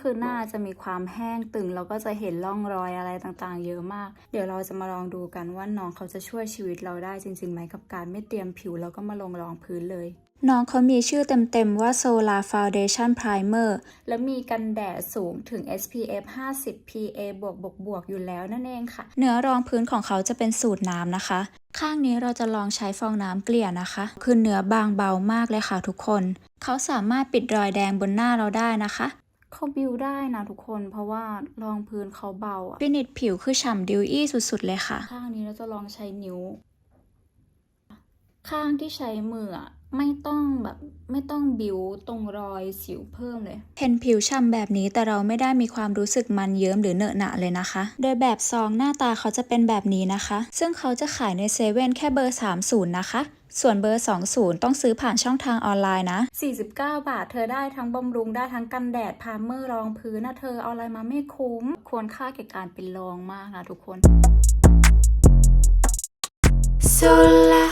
คือหน้าจะมีความแห้งตึงแล้วก็จะเห็นร่องรอยอะไรต่างๆ เยอะมาก เดี๋ยวเราจะมาลองดูกันว่าน้องเขาจะช่วยชีวิตเราได้จริงๆไหมกับการไม่เตรียมผิวแล้วก็มาลงรองพื้นเลยน้องเขามีชื่อเต็มๆว่า Solar Foundation Primer และมีกันแดดสูงถึง SPF 50 PA บวกบวกบวกอยู่แล้วนั่นเองค่ะ เนื้อรองพื้นของเขาจะเป็นสูตรน้ำนะคะ ข้างนี้เราจะลองใช้ฟองน้ำเกลี่ยนะคะ คือเนื้อบางเบามากเลยค่ะทุกคน เขาสามารถปิดรอยแดงบนหน้าเราได้นะคะ เขาบิวได้นะทุกคน เพราะว่ารองพื้นเขาเบาอะฟินิชผิวคือฉ่ำดิวอี้สุดๆเลยค่ะ ข้างนี้เราจะลองใช้นิ้ว ข้างที่ใช้มืออะไม่ต้องแบบไม่ต้องบิวตรงรอยสิวเพิ่มเลย เห็นผิวฉ่ำแบบนี้แต่เราไม่ได้มีความรู้สึกมันเยิ้มหรือเหนอะหนะเลยนะคะ โดยแบบซองหน้าตาเขาจะเป็นแบบนี้นะคะ ซึ่งเขาจะขายในเซเว่นแค่เบอร์ 30 นะคะส่วนเบอร์ 20 ต้องซื้อผ่านช่องทางออนไลน์นะ 49 บาท เธอได้ทั้งบำรุงได้ทั้งกันแดดพาร์เมอร์รองพื้นนะเธอเอาอะไรมาไม่คุ้ม ควรค่าแก่การเป็นรองมากนะทุกคน Solar